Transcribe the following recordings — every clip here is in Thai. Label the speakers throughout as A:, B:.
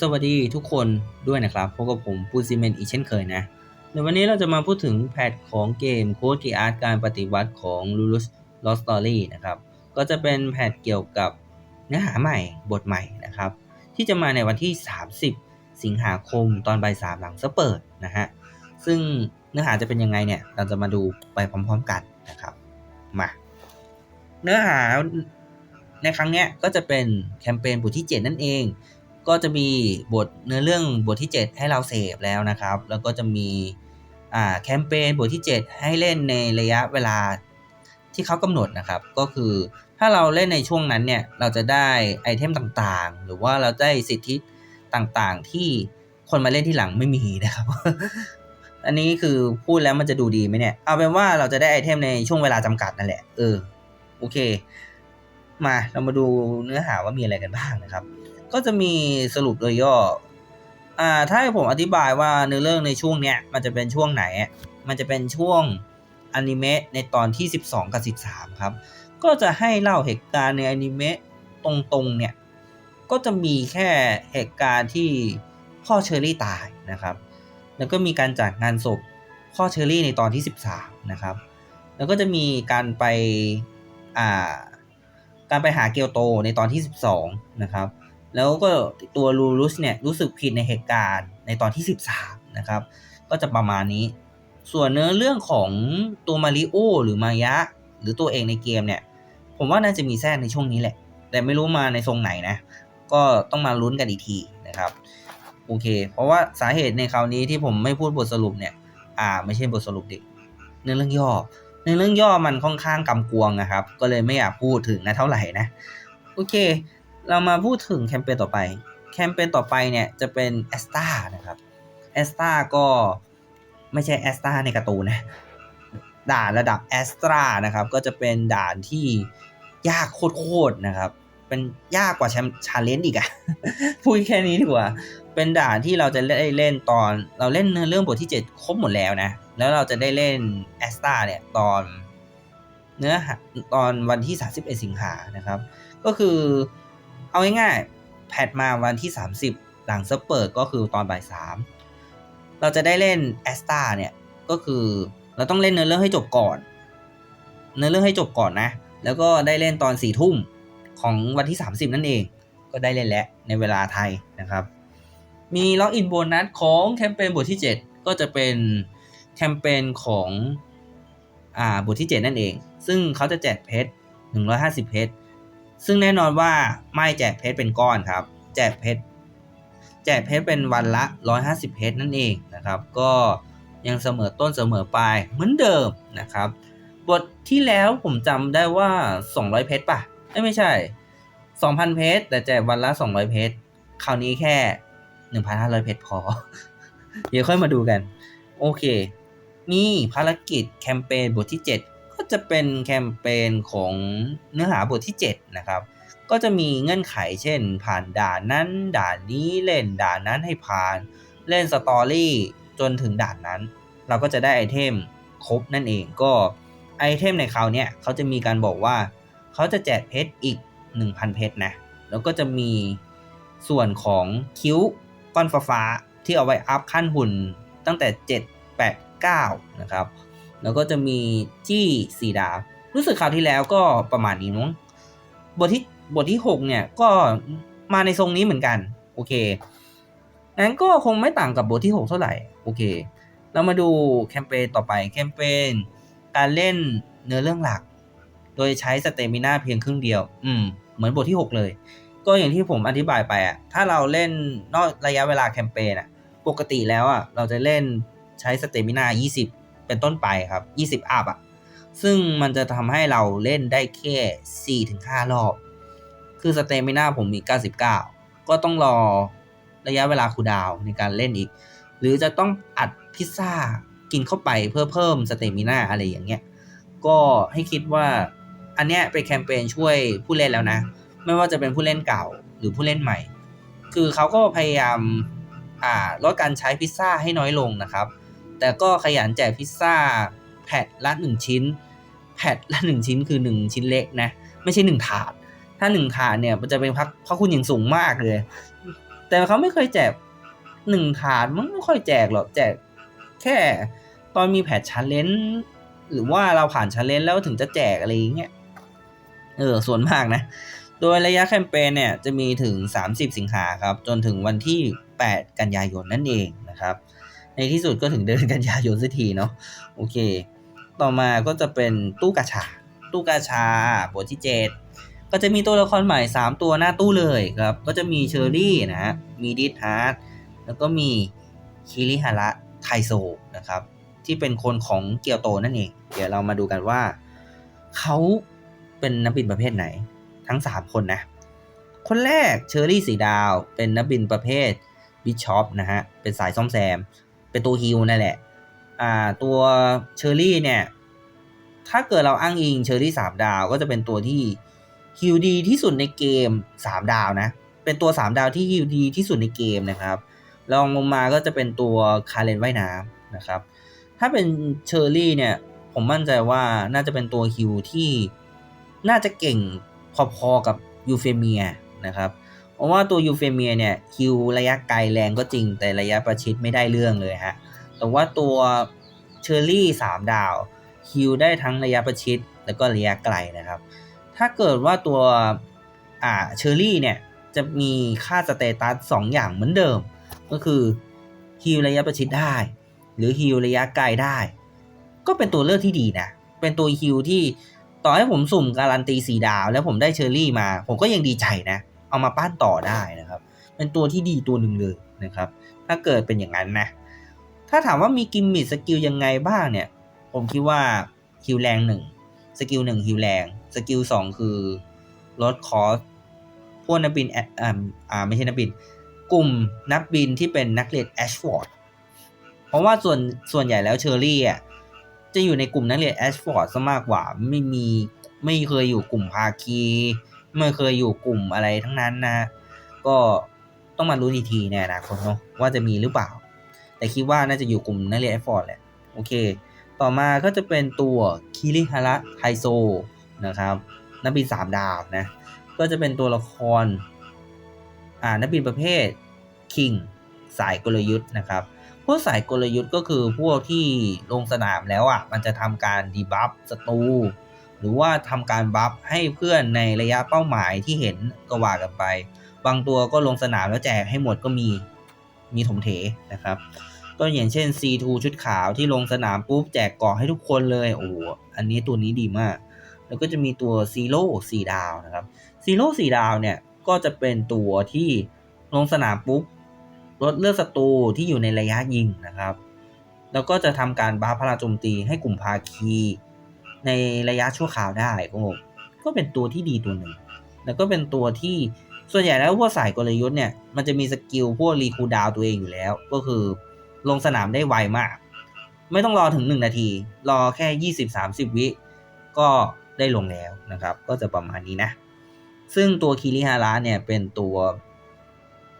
A: สวัสดีทุกคนด้วยนะครับพบกับผมปูซิเมนอีกเช่นเคยนะในวันนี้เราจะมาพูดถึงแพทของเกมโค้ดกีอาร์ตการปฏิวัติของ Lulus Lost Story นะครับ ก็จะเป็นแพทเกี่ยวกับเนื้อหาใหม่บทใหม่นะครับ ที่จะมาในวันที่ 30 สิงหาคมตอนบ่ายสามหลังสเปิดนะฮะ ซึ่งเนื้อหาจะเป็นยังไงเนี่ย เราจะมาดูไปพร้อมๆกันนะครับ มา เนื้อหาในครั้งนี้ก็จะเป็นแคมเปญบทที่ 7 นั่นเอง ก็จะมีบทเนื้อเรื่องบทที่ 7 ให้เราเสพแล้วนะครับ แล้วก็จะมีแคมเปญบทที่ 7 ให้เล่นในระยะเวลาที่เขากำหนดนะครับ ก็คือถ้าเราเล่นในช่วงนั้นเนี่ย เราจะได้ไอเทมต่างๆ หรือว่าเราได้สิทธิต่างๆ ที่คนมาเล่นที่หลังไม่มีนะครับ อันนี้คือพูดแล้วมันจะดูดีไหมเนี่ย เอาเป็นว่าเราจะได้ไอเทมในช่วงเวลาจำกัดนั่นแหละ เออ โอเค มาเรามาดูเนื้อหาว่ามีอะไรกันบ้างนะครับ ก็จะมีสรุปโดยย่ออ่าถ้าให้ผมอธิบายว่าเนื้อเรื่องในช่วงเนี้ยมันจะเป็นช่วงไหน มันจะเป็นช่วงอนิเมะในตอนที่ 12 กับ 13 ครับ ก็จะให้เล่าเหตุการณ์ในอนิเมะตรงๆ เนี่ย ก็จะมีแค่เหตุการณ์ที่พ่อเชอรี่ตายนะครับ แล้วก็มีการจัดงานศพพ่อเชอรี่ในตอนที่ 13 นะครับ แล้วก็จะมีการไป อ่า การไปหาเกียวโตในตอนที่ 12 นะครับ แล้วก็ตัวลูรุสเนี่ยรู้สึกผิดในเหตุการณ์ในตอนที่ 13 นะครับ ก็จะประมาณนี้ ส่วนเนื้อเรื่องของตัวมาริโอหรือมายะ หรือตัวเองในเกมเนี่ย ผมว่าน่าจะมีแทรกในช่วงนี้แหละ แต่ไม่รู้มาในทรงไหนนะ ก็ต้องมาลุ้นกันอีกทีนะครับ โอเค เพราะว่าสาเหตุในคราวนี้ที่ผมไม่พูดบทสรุปเนี่ย อ่า ไม่ใช่บทสรุปดิเนื้อเรื่องย่อเนื้อเรื่องย่อมันค่อนข้างกำกวงนะครับ ก็เลยไม่อยากพูดถึงนะเท่าไหร่นะ โอเค เรามาพูดถึงแคมเปญต่อไป แคมเปญต่อไปเนี่ยจะเป็นแอสตานะครับแอสตาก็ไม่ใช่แอสตาในการ์ตูนนะด่านระดับแอสตรานะครับ ก็จะเป็นด่านที่ยากโคตรๆนะครับ เป็นยากกว่าแชมชาเลนจ์อีกอะพูดแค่นี้ดีกว่า เป็นด่านที่เราจะได้เล่นตอนเราเล่นเนื้อเรื่องบทที่ 7 ครบหมดแล้วนะ แล้วเราจะได้เล่นแอสตาเนี่ยตอนเนื้อหาตอนวันที่ 31 สิงหานะครับ ก็คือ เอาง่ายๆแพทมาวันที่ 30 หลังสเปิดก็คือตอนบ่ายสามเราจะได้เล่นแอสตาเนี่ยก็คือเราต้องเล่นเนื้อเรื่องให้จบก่อน เนื้อเรื่องให้จบก่อนนะ แล้วก็ได้เล่นตอนสี่ทุ่มของวันที่ 30 นั่นเอง ก็ได้เล่นแล้วในเวลาไทยนะครับ มีล็อกอินโบนัสของแคมเปญบทที่ 7 ก็จะเป็นแคมเปญของอ่าบทที่ 7 นั่นเอง ซึ่งเขาจะแจกเพชร150 เพชร ซึ่งแน่นอนว่าไม่แจกเพชรเป็นก้อนครับ แจกเพชรแจกเพชรเป็นวันละ 150 เพชรนั่นเองนะครับ ก็ยังเสมอต้นเสมอปลายเหมือนเดิมนะครับ บทที่แล้วผมจำได้ว่า 200 เพชรป่ะไม่ใช่ 2,000 เพชรแต่แจกวันละ 200 เพชรคราวนี้แค่ 1,500 เพชรพอ เดี๋ยวค่อยมาดูกัน โอเคมีภารกิจแคมเปญบทที่ 7 ก็จะเป็นแคมเปญของเนื้อหาบทที่ 7 นะครับ ก็จะมีเงื่อนไขเช่น ผ่านด่านนั้น ด่านนี้เล่นด่านนั้นให้ผ่าน เล่นสตอรี่จนถึงด่านนั้น เราก็จะได้ไอเทมครบนั่นเองก็ไอเทมในคราวเนี้ยเขาจะมีการบอกว่า เขาจะแจกเพชรอีก 1,000 เพชรนะ แล้วก็จะมีส่วนของคิ้วก้อนฟ้าที่เอาไว้อัพขั้นหุ่นตั้งแต่ 7 8 9 นะครับ แล้วก็จะมีจี้สีดาว รู้สึกคราวที่แล้วก็ประมาณนี้มั้งบทที่บทที่6เนี่ยก็มาในทรงนี้เหมือนกัน โอเคนั้นก็คงไม่ต่างกับบทที่6เท่าไหร่ โอเค เรามาดูแคมเปญต่อไปแคมเปญการเล่นเนื้อเรื่องหลัก โดยใช้สเตมิน่าเพียงครึ่งเดียว อืม เหมือนบทที่ 6 เลย ก็อย่างที่ผมอธิบายไปอะถ้าเราเล่นนอกระยะเวลาแคมเปญอะปกติแล้วอะเราจะเล่นใช้สเตมิน่า20 เป็นต้นไปครับ 20 อัพอะ ซึ่งมันจะทำให้เราเล่นได้แค่ 4-5 รอบ คือสเตมิน่าผมมี 99 ก็ต้องรอระยะเวลาคูดาวในการเล่นอีก หรือจะต้องอัดพิซซ่ากินเข้าไปเพื่อเพิ่มสเตมิน่าอะไรอย่างเงี้ย ก็ให้คิดว่าอันเนี้ยเป็นแคมเปญช่วยผู้เล่นแล้วนะ ไม่ว่าจะเป็นผู้เล่นเก่าหรือผู้เล่นใหม่ คือเขาก็พยายามลดการใช้พิซซ่าให้น้อยลงนะครับ แต่ก็ขยันแจกพิซซ่าแผ่นละ1ชิ้น แผ่นละ1ชิ้นคือ1ชิ้นเล็กนะ ไม่ใช่1ถาด ถ้า1ถาดเนี่ยมันจะเป็นพักพระคุณอย่างสูงมากเลย แต่เขาไม่เคยแจกหนึ่งฐานมันไม่ค่อยแจกหรอกแจกแค่ตอนมีแพทชันเลนหรือว่าเราผ่านชันเลนแล้วถึงจะแจกอะไรอย่างเงี้ยเออส่วนมากนะ โดยระยะแคมเปญเนี่ยจะมีถึง 30 สิงหาครับ จนถึงวันที่ 8 กันยายนนั่นเองนะครับ ในที่สุดก็ถึงเดือนกันยายนสักทีเนาะโอเค ต่อมาก็จะเป็นตู้กาชา ตู้กาชาบทที่7ก็จะมีตัวละครใหม่ 3 ตัวหน้าตู้เลยครับ ก็จะมีเชอร์รี่นะฮะมีดิทฮาร์ดแล้วก็มีคิริฮาระไทโซนะครับ ที่เป็นคนของเกียวโตนั่นเอง เดี๋ยวเรามาดูกันว่า เขาเป็นนักบินประเภทไหน ทั้ง 3 คนนะ คนแรกเชอร์รี่สีดาวเป็นนักบินประเภทบิชอปนะฮะ เป็นสายซ่อมแซม เป็นตัวฮิลนั่นแหละ อ่า ตัวเชอร์รี่เนี่ย ถ้าเกิดเราอ้างอิงเชอร์รี่สามดาว ก็จะเป็นตัวที่ฮิลดีที่สุดในเกมสามดาวนะ เป็นตัวสามดาวที่ฮิลดีที่สุดในเกมนะครับรองลงมาก็จะเป็นตัวคาเรนว่ายน้ำนะครับ ถ้าเป็นเชอร์รี่เนี่ย ผมมั่นใจว่าน่าจะเป็นตัวฮิลที่น่าจะเก่งพอๆกับยูเฟเมียนะครับ ราะว่าตัวยูเฟเมียเนี่ยฮิลระยะไกลแรงก็จริงแต่ระยะประชิดไม่ได้เรื่องเลยฮะ แต่ว่าตัวเชอร์รี่สามดาวฮิลได้ทั้งระยะประชิดแล้วก็ระยะไกลนะครับ ถ้าเกิดว่าตัวอ่าเชอร์รี่เนี่ยจะมีค่าสเตตัสสองอย่างเหมือนเดิม ก็คือฮิลระยะประชิดได้ หรือฮิลระยะไกลได้ ก็เป็นตัวเลือกที่ดีนะ เป็นตัวฮิลที่ต่อให้ผมสุ่มการันตีสีดาว แล้วผมได้เชอร์รี่มา ผมก็ยังดีใจนะ เอามาปั้นต่อได้นะครับ เป็นตัวที่ดีตัวหนึ่งเลยนะครับ ถ้าเกิดเป็นอย่างนั้นนะ ถ้าถามว่ามีกิมมิคสกิลยังไงบ้างเนี่ย ผมคิดว่าฮิลแรงหนึ่งสกิลหนึ่งฮิลแรงสกิลสองคือลดคอสพวกนักบินแออ่าอ่าไม่ใช่นักบิน กลุ่มนักบินที่เป็นนักเรียนแอชฟอร์ดเพราะว่าส่วนส่วนใหญ่แล้วเชอร์รี่อะจะอยู่ในกลุ่มนักเรียนแอชฟอร์ดซะมากกว่าไม่มีไม่เคยอยู่กลุ่มภาคี ไม่เคยอยู่กลุ่มอะไรทั้งนั้นนะ ก็ต้องมารู้อีกทีในอนาคตเนาะว่าจะมีหรือเปล่า แต่คิดว่าน่าจะอยู่กลุ่มนักเรียนแอชฟอร์ดแหละโอเค ต่อมาก็จะเป็นตัวคิริฮาระไทโซนะครับนักบินสามดาวนะ ก็จะเป็นตัวละครอ่านักบินประเภทคิงสายกลยุทธ์นะครับ พวกสายกลยุทธ์ก็คือพวกที่ลงสนามแล้วอะ มันจะทำการดีบัฟศัตรู หรือว่าทำการบัฟให้เพื่อนในระยะเป้าหมายที่เห็นก็ว่ากันไป บางตัวก็ลงสนามแล้วแจกให้หมดก็มีมีถมเถนะครับก็อย่างเช่น C2 ชุดขาวที่ลงสนามปุ๊บแจกเกาะให้ทุกคนเลยโอ้โหอันนี้ตัวนี้ดีมาก แล้วก็จะมีตัวซีโร่สีดาวนะครับซีโร่สีดาวเนี่ยก็จะเป็นตัวที่ลงสนามปุ๊บลดเลือดศัตรูที่อยู่ในระยะยิงนะครับ แล้วก็จะทำการบาร์พลังโจมตีให้กลุ่มภาคี ในระยะชั่วคราวได้ก็ก็เป็นตัวที่ดีตัวหนึ่ง แล้วก็เป็นตัวที่ส่วนใหญ่แล้วพวกสายกลยุทธ์เนี่ยมันจะมีสกิลพวกรีคูดาวตัวเองอยู่แล้ว ก็คือลงสนามได้ไวมาก ไม่ต้องรอถึง 1 นาที รอแค่ 20-30 วิก็ได้ลงแล้วนะครับ ก็จะประมาณนี้นะ ซึ่งตัวคิริฮาระเนี่ยเป็นตัว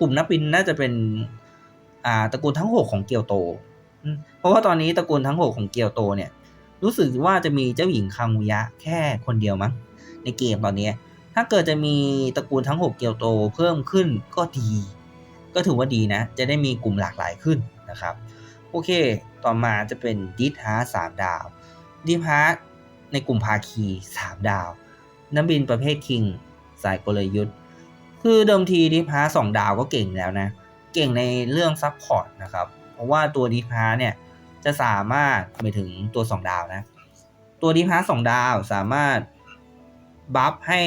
A: กลุ่มนักบินน่าจะเป็นอ่าตระกูลทั้ง 6 ของเกียวโต เพราะว่าตอนนี้ตระกูลทั้ง 6 ของเกียวโตเนี่ย รู้สึกว่าจะมีเจ้าหญิงคังุยะแค่คนเดียวมั้งในเกมตอนนี้ ถ้าเกิดจะมีตระกูลทั้ง 6 เกียวโตเพิ่มขึ้นก็ดี ก็ถือว่าดีนะ จะได้มีกลุ่มหลากหลายขึ้นนะครับ โอเค ต่อมาจะเป็นดิทฮาร์สามดาวดิทฮาร์ในกลุ่มภาคีสามดาว นักบินประเภทคิง สายกลยุทธ์ คือเดิมทีดิทฮาร์สองดาวก็เก่งแล้วนะ เก่งในเรื่องซับพอร์ตนะครับ เพราะว่าตัวดิทฮาร์เนี่ย จะสามารถไปถึงตัวสองดาวนะ ตัวดิทฮาร์สองดาวสามารถบัฟให้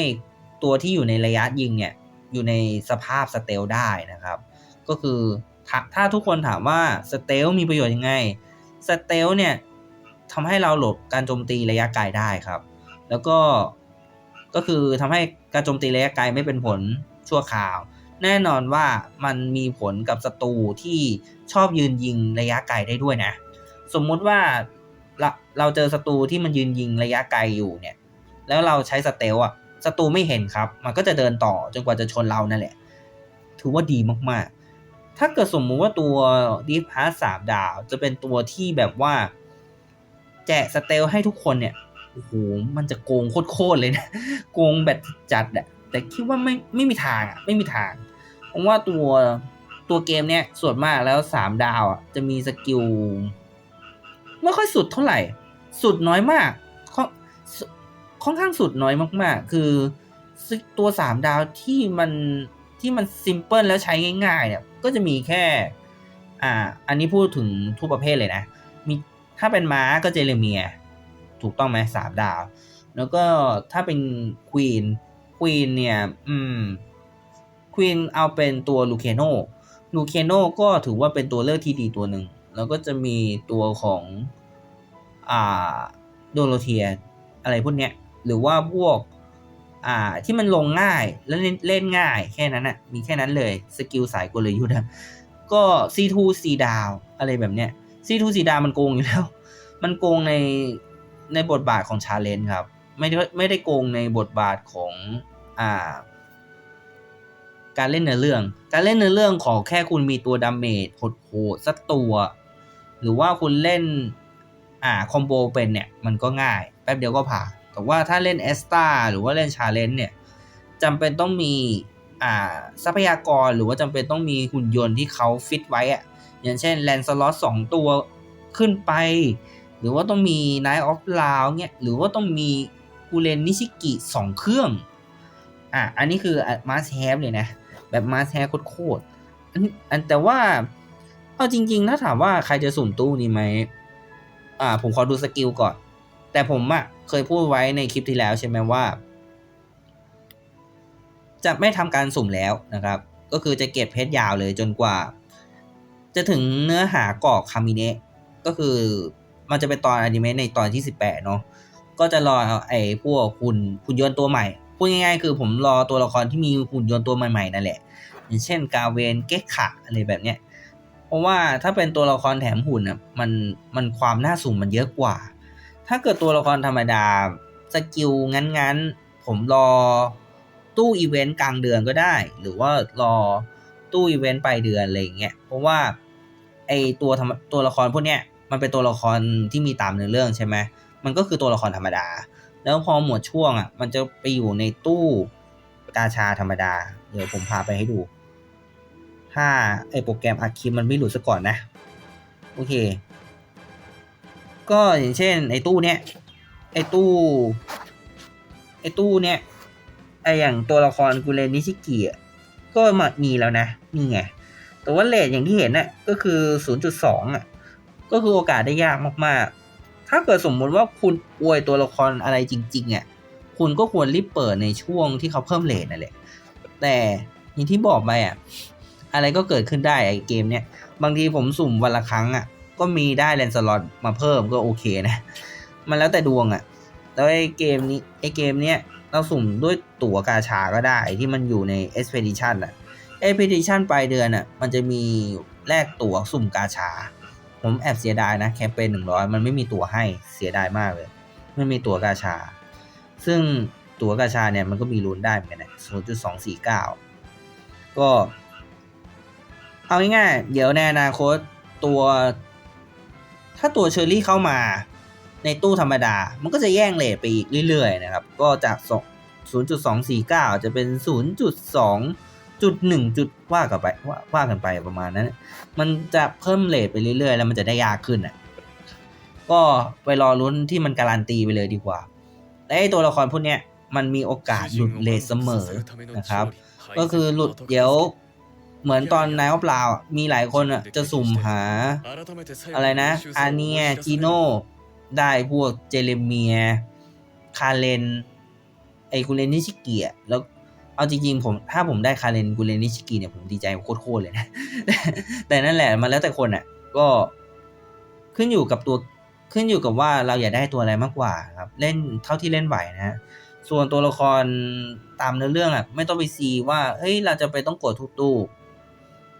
A: ตัวที่อยู่ในระยะยิงเนี่ย อยู่ในสภาพสเตลได้นะครับ ก็คือถถ้าทุกคนถามว่าสเตลมีประโยชน์ยังไงสเตลเนี่ยทำให้เราหลบการโจมตีระยะไกลได้ครับ แล้วก็ก็คือทำให้การโจมตีระยะไกลไม่เป็นผลชั่วคราว แน่นอนว่ามันมีผลกับศัตรูที่ชอบยืนยิงระยะไกลได้ด้วยนะ สมมุติว่าเราเราเจอศัตรูที่มันยืนยิงระยะไกลอยู่เนี่ย แล้วเราใช้สเตลอะศัตรูไม่เห็นครับ มันก็จะเดินต่อจนกว่าจะชนเรานั่นแหละ ถือว่าดีมากๆ ถ้าเกิดสมมุติว่าตัวดีพาร์สามดาวจะเป็นตัวที่แบบว่า แจกสเตลให้ทุกคนเนี่ยโอ้โหมันจะโกงโคตรเลยนะโกงแบบจัดอะแต่คิดว่าไม่ไม่มีทางอะไม่มีทางเพผมว่าตัวตัวเกมเนี้ยส่วนมากแล้วสามดาวอะจะมีสกิล ไม่ค่อยสุดเท่าไหร่ สุดน้อยมากค่อนข้างสุดน้อยมาก ๆ คือตัวสามดาวที่มันที่มันซิมเพิลแล้วใช้ง่าย ๆ เนี่ย ก็จะมีแค่ อ่า อันนี้พูดถึงทุกประเภทเลยนะ มีถ้าเป็นม้าก็เจเรเมีย ถูกต้องไหมสามดาว แล้วก็ถ้าเป็นควีนควีนเนี่ย อืมควีนเอาเป็นตัวลูเคโนลูเคโนก็ถือว่าเป็นตัวเลือกที่ดีตัวหนึ่ง แล้วก็จะมีตัวของ อ่าโดโรเทียอะไรพวกเนี้ยหรือว่าพวกอ่าที่มันลงง่ายแล้วเล่นง่ายแค่นั้นนะ่ะมีแค่นั้นเลยสกิลสายกลยุทธ์ก็ C2 C ดาวอะไรแบบเนี้ย C2 C ดาวมันโกงอยู่แล้ว มันโกงในในบทบาทของชาเลนจ์ครับ ไม่ได้ไม่ได้โกงในบทบาทของอ่าการเล่นเนื้อเรื่อง การเล่นเนื้อเรื่องขอแค่คุณมีตัวดาเมจโหดๆสักตัว หรือว่าคุณเล่น่าคอมโบเป็นเนี่ยมันก็ง่ายแป๊บเดียวก็ผ่านแต่ว่าถ้าเล่นเอสตาหรือว่าเล่นชาเลนจ์เนี่ยจำเป็นต้องมีอ่าทรัพยากรหรือว่าจำเป็นต้องมีหุ่นยนต์ที่เขาฟิตไว้อะอย่างเช่นแลนสล็อตสองตัวขึ้นไป หรือว่าต้องมี Night of l o u เนี่ยหรือว่าต้องมีกูเรนนิชิกิสองเครื่องอะอันนี้คือมาสแฮปเลยนะแบบมาสแฮปโคตรอันอันแต่ว่าเอาจริง ๆ ถ้าถามว่าใครจะสุ่มตู้นี้ไหม อ่า ผมขอดูสกิลก่อน แต่ผมอะเคยพูดไว้ในคลิปที่แล้วใช่ไหมว่า จะไม่ทำการสุ่มแล้วนะครับ ก็คือจะเก็บเพชรยาวเลยจนกว่า จะถึงเนื้อหากอกคามิเนะก็คือมันจะเป็นตอนอนิเมะในตอนที่ 18 เนาะก็จะรอไอ้พวกหุ่นหุ่นยนต์ตัวใหม่พูดง่ายๆ คือผมรอตัวละครที่มีหุ่นยนต์ตัวใหม่ๆนั่นแหละ อย่างเช่นกาเวนเก็กขะอะไรแบบเนี้ย เพราะว่าถ้าเป็นตัวละครแถมหุ่นอะมันมันความน่าสุ่มมันเยอะกว่า ถ้าเกิดตัวละครธรรมดาสกิลงั้นๆ ผมรอตู้อีเวนต์กลางเดือนก็ได้ หรือว่ารอตู้อีเวนต์ปลายเดือนอะไรอย่างเงี้ยเพราะว่าไอตัวตัวละครพวกเนี้ยมันเป็นตัวละครที่มีตามเนื้อเรื่องใช่ไหมมันก็คือตัวละครธรรมดา แล้วพอหมวดช่วงอะมันจะไปอยู่ในตู้กาชาธรรมดา เดี๋ยวผมพาไปให้ดู ถ้าไอโปรแกรมอัดคลิปมันไม่หลุดซะก่อนนะ โอเค ก็อย่างเช่น ไอตู้เนี้ยไอตู้ ไอตู้เนี้ยไออย่างตัวละครกูเรนนิชิกิอะก็มามีแล้วนะ นี่ไง แต่ว่าเลทอย่างที่เห็นน่ะก็คือ 0.2อะ ก็คือโอกาสได้ยากมากๆ ถ้าเกิดสมมติว่าคุณอวยตัวละครอะไรจริงๆอะคุณก็ควรรีบเปิดในช่วงที่เขาเพิ่มเลทนั่นแหละ แต่อย่างที่บอกไปอะ อะไรก็เกิดขึ้นได้ไอเกมเนี้ยบางทีผมสุ่มวันละครั้งอะ ก็มีได้แลนสล็อตมาเพิ่มก็โอเคนะ มันแล้วแต่ดวงอะแล้วไอเกมนี้ไอเกมเนี้ยเราสุ่มด้วยตั๋วกาชาก็ได้ที่มันอยู่ใน Expedition อะ Expedition ปลายเดือนอะมันจะมีแลกตั๋วสุ่มกาชา ผมแอบเสียดายนะแคมเปญหนึ่งร้อยมันไม่มีตั๋วให้เสียดายมากเลยไม่มีตั๋วกาชา ซึ่งตั๋วกาชาเนี่ยมันก็มีลุ้นได้เหมือนกันนะ0.249ก็ เอาง่ายๆ เดี๋ยวในอนาคตตัว ถ้าตัวเชอร์รี่เข้ามา ในตู้ธรรมดา มันก็จะแย่งเลทไปอีกเรื่อยๆนะครับ ก็จาก 0.249 จะเป็น 0.2จุดหนึ่งจุดว่ากันไปว่าว่ากันไปประมาณนั้น มันจะเพิ่มเลทไปเรื่อยๆ แล้วมันจะได้ยากขึ้นอะ ก็ไปรอลุ้นที่มันการันตีไปเลยดีกว่าและไอตัวละครพวกเนี้ยมันมีโอกาสหลุดเลทเสมอนะครับ ก็คือหลุดเดี๋ยว เหมือนตอนนายออฟลาวมีหลายคนอะจะสุ่มหา อะไรนะอาเนียจีโน่ได้พวกเจเรเมีย คาเลน ไอกูเรนนิชิกิอะแล้วเอาจริงๆผมถ้าผมได้คาเลนกูเรนนิชิกิเนี่ยผมดีใจโคตรๆเลยนะ แต่นั่นแหละมันแล้วแต่คนอะ ก็ขึ้นอยู่กับตัวขึ้นอยู่กับว่าเราอยากได้ตัวอะไรมากกว่าครับ เล่นเท่าที่เล่นไหวนะส่วนตัวละครตามเนื้อเรื่องอะ ไม่ต้องไปซีว่าเฮ้ยเราจะไปต้องกดทุกตู้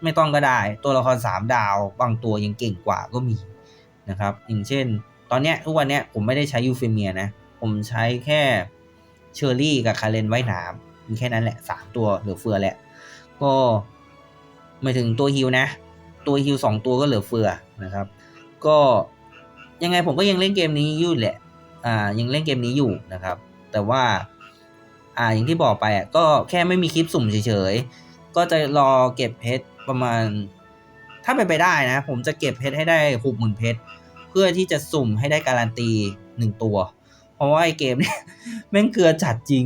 A: ไม่ต้องก็ได้ ตัวละครสามดาว บางตัวยังเก่งกว่าก็มีนะครับ อย่างเช่น ตอนเนี้ยทุกวันเนี้ยผมไม่ได้ใช้ยูเฟเมียนะ ผมใช้แค่เชอร์รี่กับคาเรนไว้หนามมีแค่นั้นแหละสามตัวเหลือเฟือแหละ ก็ไม่ถึงตัวฮิวนะ ตัวฮิวสองตัวก็เหลือเฟือนะครับ ก็ยังไงผมก็ยังเล่นเกมนี้อยู่แหละ อ่า ยังเล่นเกมนี้อยู่นะครับ แต่ว่า อ่า อย่างที่บอกไปอะ ก็แค่ไม่มีคลิปสุ่มเฉยๆ ก็จะรอเก็บเพชร ประมาณ ถ้าเป็นไปได้นะ ผมจะเก็บเพชรให้ได้หกหมื่นเพชรเพื่อที่จะสุ่มให้ได้การันตีหนึ่งตัว เพราะว่าไอเกมเนี่ยแม่งเกลือจัดจริง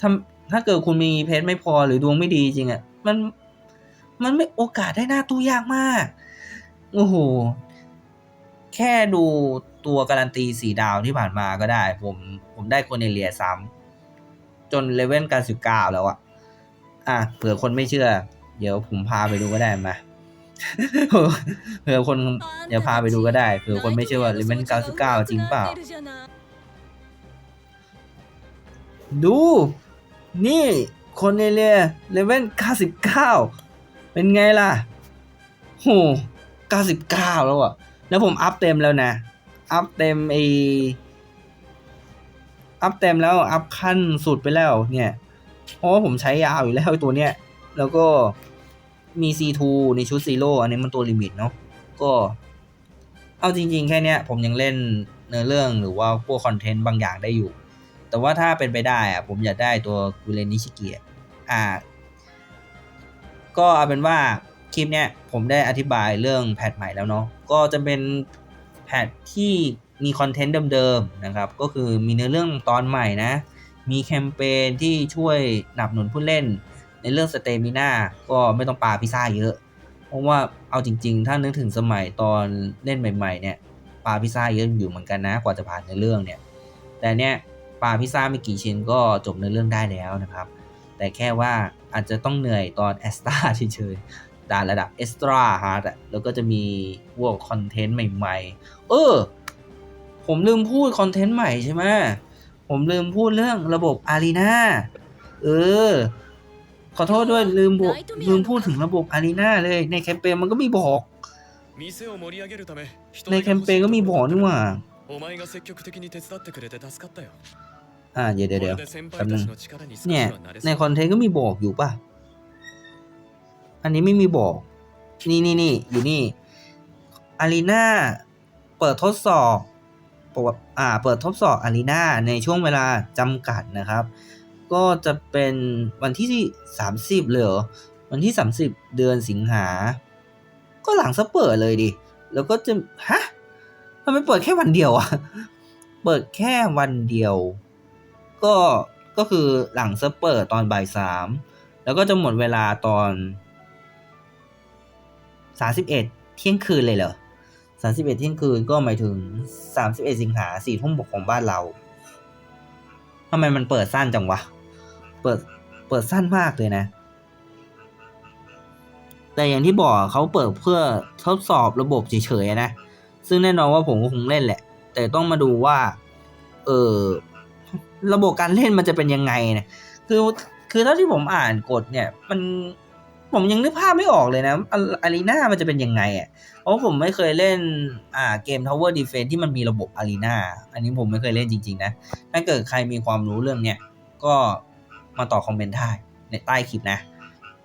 A: ถ้าถ้าเกิดคุณมีเพชรไม่พอหรือดวงไม่ดีจริงอะ่ะมันมันไม่โอกาสได้หน้าตู้ยากมากโอ้โหแค่ดูตัวการันตีสีดาวที่ผ่านมาก็ได้ ผมผมได้คนเอเลียซ้ำจนเลเวลการสิบเก้าแล้วอะอะเผื่อคนไม่เชื่อ เดี๋ยวผมพาไปดูก็ได้มาเผื่อคนเดี๋ยวพาไปดูก็ได้เผื่อคนไม่เชื่อว่าเลเวล99จริงเปล่า ดู นี่คนเอเลียเลเวล99เก้าเป็นไงล่ะโห99แล้วอะแล้วผมอัพเต็มแล้วนะ อัพเต็มไออัพเต็มแล้วอัพขั้นสุดไปแล้วเนี่ย เพราะว่าผมใช้ยาวอยู่แล้วไอ้ตัวเนี้ย แล้วก็ มี C2 ในชุดซีโร่อันนี้มันตัวลิมิตเนาะก็เอาจริง ๆ แค่เนี้ยผมยังเล่นเนื้อเรื่องหรือว่าพวกคอนเทนต์บางอย่างได้อยู่ แต่ว่าถ้าเป็นไปได้อะผมอยากได้ตัวกูเรนิชิเกียอ่า ก็เอาเป็นว่าคลิปเนี้ยผมได้อธิบายเรื่องแพทใหม่แล้วเนาะก็จะเป็นแพทที่มีคอนเทนต์เดิมๆนะครับ ก็คือมีเนื้อเรื่องตอนใหม่นะ มีแคมเปญที่ช่วยหนับหนุนผู้เล่น ในเรื่องสเตมิน่าก็ไม่ต้องปาพิซ่าเยอะ เพราะว่าเอาจริง ๆ ถ้านึกถึงสมัยตอนเล่นใหม่ ๆ เนี่ยปาพิซ่าเยอะอยู่เหมือนกันนะกว่าจะผ่านในเรื่องเนี่ย แต่เนี่ยปาพิซ่าไม่กี่ชิ้นก็จบในเรื่องได้แล้วนะครับ แต่แค่ว่าอาจจะต้องเหนื่อยตอนแอสตาเฉยๆด่านระดับเอสตราฮาร์ดอะแล้วก็จะมีพวกคอนเทนต์ใหม่ๆ เออ ผมลืมพูดคอนเทนต์ใหม่ใช่ไหมผมลืมพูดเรื่องระบบอารีนาเออ ขอโทษด้วยลืมบลืมพูดถึงระบบอารีนาเลย ในแคมเปญมันก็มีบอก ในแคมเปญก็มีบอกนี่หว่าอ่าเดี๋ยวเดี๋ยวเดี๋เนี่ย ในคอนเทนต์ก็มีบอกอยู่ป่ะ อันนี้ไม่มีบอก นี่นี่นี่อยู่นี่อารีนาเปิดทดสอบปอ่า เปิดทดสอบอารีนาในช่วงเวลาจำกัดนะครับ ก็จะเป็นวันที่สามสิบเลยเหรอ วันที่สามสิบเดือนสิงหา ก็หลังสเปิดเลยดิ แล้วก็จะฮะมันไม่เปิดแค่วันเดียวอะเปิดแค่วันเดียว ก็ก็คือหลังเซิร์ฟเปิดตอนบ่ายสามแล้วก็จะหมดเวลาตอนสาสิบเอ็ดเที่ยงคืนเลยเหรอสาสิบเอ็ดเที่ยงคืนก็หมายถึงสามสิบเอ็ดสิงหาสี่ทุ่มของบ้านเราทำไมมันเปิดสั้นจังวะ เปิดเปิดสั้นมากเลยนะ แต่อย่างที่บอกเขาเปิดเพื่อทดสอบระบบเฉยๆนะ ซึ่งแน่นอนว่าผมก็คงเล่นแหละ แต่ต้องมาดูว่า เออระบบการเล่นมันจะเป็นยังไงเนี่ยคือคือเท่าที่ผมอ่านกฎเนี่ย มันผมยังนึกภาพไม่ออกเลยนะอารีนามันจะเป็นยังไงอะ เพราะผมไม่เคยเล่นอ่าเกม Tower Defense ที่มันมีระบบอารีนาอันนี้ผมไม่เคยเล่นจริง ๆ นะ ถ้าเกิดใครมีความรู้เรื่องเนี้ยก็ มาตอบคอมเมนต์ได้ในใต้คลิปนะ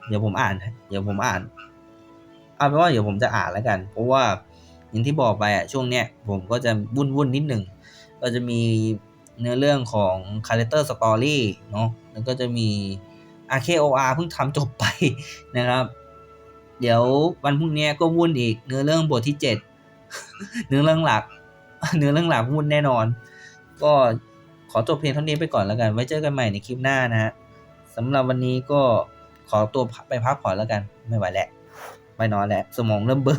A: เดี๋ยวผมอ่าน เดี๋ยวผมอ่าน เอาเป็นว่าเดี๋ยวผมจะอ่านแล้วกัน เพราะว่าอย่างที่บอกไปอะช่วงเนี้ยผมก็จะวุ่นวุ่นๆนิดหนึ่งก็จะมีเนื้อเรื่องของ Character Story เนาะแล้วก็จะมี RKOR เพิ่งทำจบไปนะครับ เดี๋ยววันพรุ่งนี้ก็วุ่นอีก เนื้อเรื่องบทที่ 7 เนื้อเรื่องหลัก เนื้อเรื่องหลักวุ่นแน่นอน ก็ขอจบเพียงเท่านี้ไปก่อนแล้วกัน ไว้เจอกันใหม่ในคลิปหน้านะฮะ สำหรับวันนี้ก็ขอตัวไปพักผ่อนแล้วกัน ไม่ไหวแล้วไปนอนแล้ว สมองเริ่มเบลอ